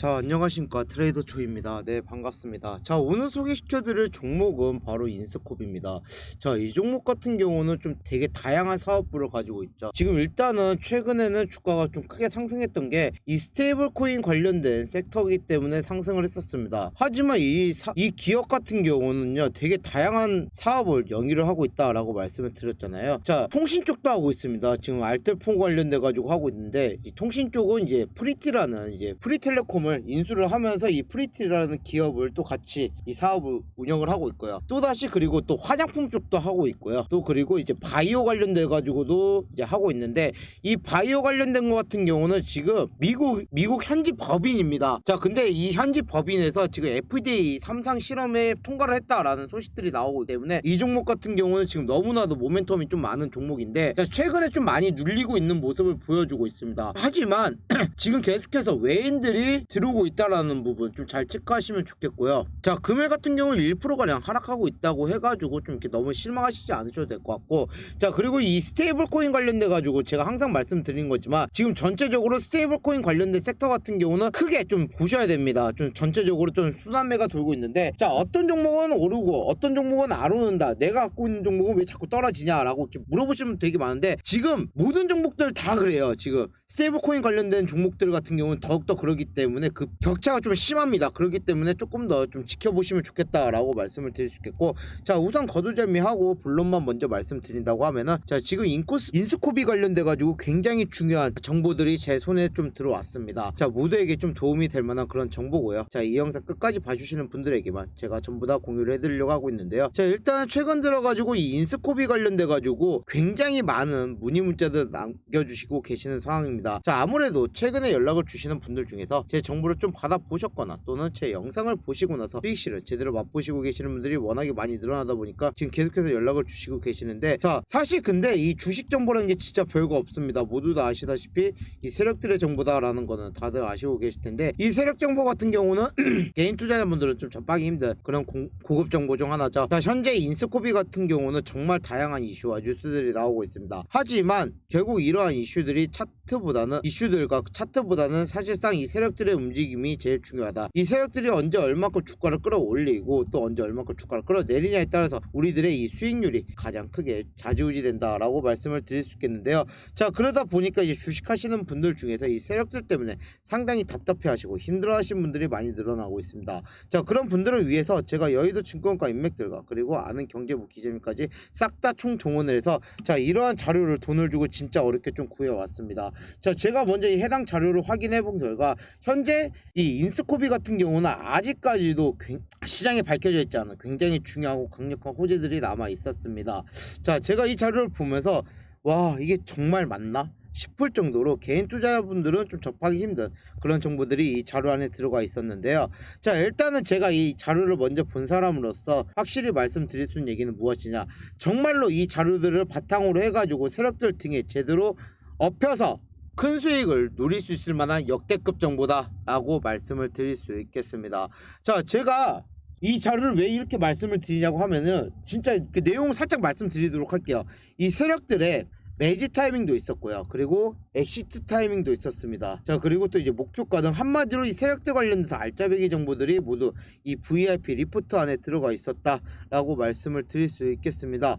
자 안녕하십니까. 트레이더 초입니다. 네 반갑습니다. 자 오늘 소개시켜드릴 종목은 바로 인스콥입니다. 자 이 종목 같은 경우는 좀 되게 다양한 사업부를 가지고 있죠. 지금 일단은 최근에는 주가가 좀 크게 상승했던 게 이 스테이블 코인 관련된 섹터이기 때문에 상승을 했었습니다. 하지만 이, 사- 이 기업 같은 경우는요 되게 다양한 사업을 영위를 하고 있다라고 말씀을 드렸잖아요. 자 통신 쪽도 하고 있습니다. 지금 알뜰폰 관련돼 가지고 하고 있는데 이 통신 쪽은 이제 프리티라는 이제 프리텔레콤을 인수를 하면서 이 프리티라는 기업을 또 같이 이 사업을 운영을 하고 있고요. 또 다시 그리고 또 화장품 쪽도 하고 있고요. 또 그리고 이제 바이오 관련돼 가지고도 이제 하고 있는데 이 바이오 관련된 것 같은 경우는 지금 미국 미국 현지 법인입니다. 자, 근데 이 현지 법인에서 지금 FDA 삼상 실험에 통과를 했다라는 소식들이 나오기 때문에 이 종목 같은 경우는 지금 너무나도 모멘텀이 좀 많은 종목인데 자, 최근에 좀 많이 눌리고 있는 모습을 보여주고 있습니다. 하지만 지금 계속해서 외인들이 들어오고 있다라는 부분 좀 잘 체크하시면 좋겠고요. 자, 금일 같은 경우는 1%가량 하락하고 있다고 해가지고 좀 이렇게 너무 실망하시지 않으셔도 될 것 같고 자, 그리고 이 스테이블 코인 관련돼 가지고 제가 항상 말씀드린 거지만 지금 전체적으로 스테이블 코인 관련된 섹터 같은 경우는 크게 좀 보셔야 됩니다. 좀 전체적으로 좀 순환매가 돌고 있는데 자, 어떤 종목은 오르고 어떤 종목은 안 오른다. 내가 갖고 있는 종목은 왜 자꾸 떨어지냐라고 이렇게 물어보시면 되게 많은데 지금 모든 종목들 다 그래요. 지금 스테이블 코인 관련된 종목들 같은 경우는 더욱더 그러기 때문에 그 격차가 좀 심합니다. 그렇기 때문에 조금 더 좀 지켜보시면 좋겠다라고 말씀을 드릴 수 있겠고 자 우선 거두절미하고 본론만 먼저 말씀드린다고 하면은 자 지금 인코스 인스코비 관련돼 가지고 굉장히 중요한 정보들이 제 손에 좀 들어왔습니다. 자 모두에게 좀 도움이 될 만한 그런 정보고요. 자 이 영상 끝까지 봐주시는 분들에게만 제가 전부 다 공유를 해드리려고 하고 있는데요. 자 일단 최근 들어 가지고 이 인스코비 관련돼 가지고 굉장히 많은 문의 문자들 남겨주시고 계시는 상황입니다. 자 아무래도 최근에 연락을 주시는 분들 중에서 제 정보 를 좀 받아 보셨거나 또는 제 영상을 보시고 나서 수익실을 제대로 맛보시고 계시는 분들이 워낙에 많이 늘어나다 보니까 지금 계속해서 연락을 주시고 계시는데 자 사실 근데 이 주식 정보라는 게 진짜 별거 없습니다. 모두 다 아시다시피 이 세력들의 정보다라는 거는 다들 아시고 계실 텐데 이 세력 정보 같은 경우는 개인 투자자분들은 좀 접하기 힘든 그런 공- 고급 정보 중 하나죠. 자 현재 인스코비 같은 경우는 정말 다양한 이슈와 뉴스들이 나오고 있습니다. 하지만 결국 이러한 이슈들이 차트보다는 이슈들과 차트보다는 사실상 이 세력들의 움직임 이 제일 중요하다. 이 세력들이 언제 얼마큼 주가를 끌어올리고 또 언제 얼마큼 주가를 끌어내리냐에 따라서 우리들의 이 수익률이 가장 크게 좌지우지 된다라고 말씀을 드릴 수 있겠는데요. 자 그러다 보니까 이제 주식하시는 분들 중에서 이 세력들 때문에 상당히 답답해하시고 힘들어하시는 분들이 많이 늘어나고 있습니다. 자 그런 분들을 위해서 제가 여의도 증권가 인맥들과 그리고 아는 경제부 기재님까지 싹 다 총 동원을 해서 자 이러한 자료를 돈을 주고 진짜 어렵게 좀 구해왔습니다. 자 제가 먼저 이 해당 자료를 확인해 본 결과 현재 이 인스코비 같은 경우는 아직까지도 굉- 시장에 밝혀져 있지 않은 굉장히 중요하고 강력한 호재들이 남아 있었습니다. 자 제가 이 자료를 보면서 와 이게 정말 맞나? 싶을 정도로 개인 투자자분들은 좀 접하기 힘든 그런 정보들이 이 자료 안에 들어가 있었는데요. 자, 일단은 제가 이 자료를 먼저 본 사람으로서 확실히 말씀드릴 수 있는 얘기는 무엇이냐. 정말로 이 자료들을 바탕으로 해가지고 세력들 등에 제대로 엎혀서 큰 수익을 노릴 수 있을 만한 역대급 정보다라고 말씀을 드릴 수 있겠습니다. 자, 제가 이 자료를 왜 이렇게 말씀을 드리냐고 하면은 진짜 그 내용 살짝 말씀드리도록 할게요. 이 세력들의 매집 타이밍도 있었고요. 그리고 엑시트 타이밍도 있었습니다. 자, 그리고 또 이제 목표가 등 한마디로 이 세력들 관련해서 알짜배기 정보들이 모두 이 VIP 리포트 안에 들어가 있었다라고 말씀을 드릴 수 있겠습니다.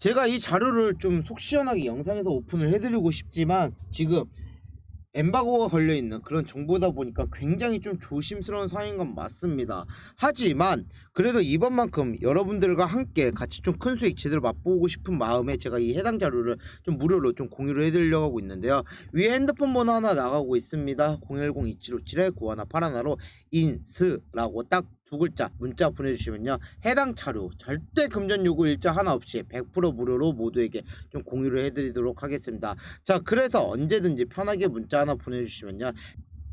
제가 이 자료를 좀 속 시원하게 영상에서 오픈을 해드리고 싶지만 지금 엠바고가 걸려 있는 그런 정보다 보니까 굉장히 좀 조심스러운 상황인 건 맞습니다. 하지만 그래도 이번만큼 여러분들과 함께 같이 좀 큰 수익 제대로 맛보고 싶은 마음에 제가 이 해당 자료를 좀 무료로 좀 공유를 해드리려고 하고 있는데요. 위에 핸드폰 번호 하나 나가고 있습니다. 010-2757-9181로 인스라고 딱 두 글자 문자 보내주시면요. 해당 자료 절대 금전 요구 일자 하나 없이 100% 무료로 모두에게 좀 공유를 해드리도록 하겠습니다. 자 그래서 언제든지 편하게 문자 하나 보내주시면요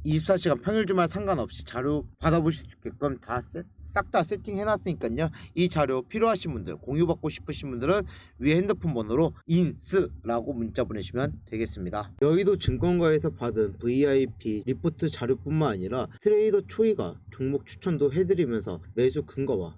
24시간 평일 주말 상관없이 자료 받아보실 수 있게끔 다 싹 다 세팅해 놨으니까요. 이 자료 필요하신 분들 공유받고 싶으신 분들은 위에 핸드폰 번호로 인스라고 문자 보내시면 되겠습니다. 여의도 증권가에서 받은 VIP 리포트 자료뿐만 아니라 트레이더 초이가 종목 추천도 해드리면서 매수 근거와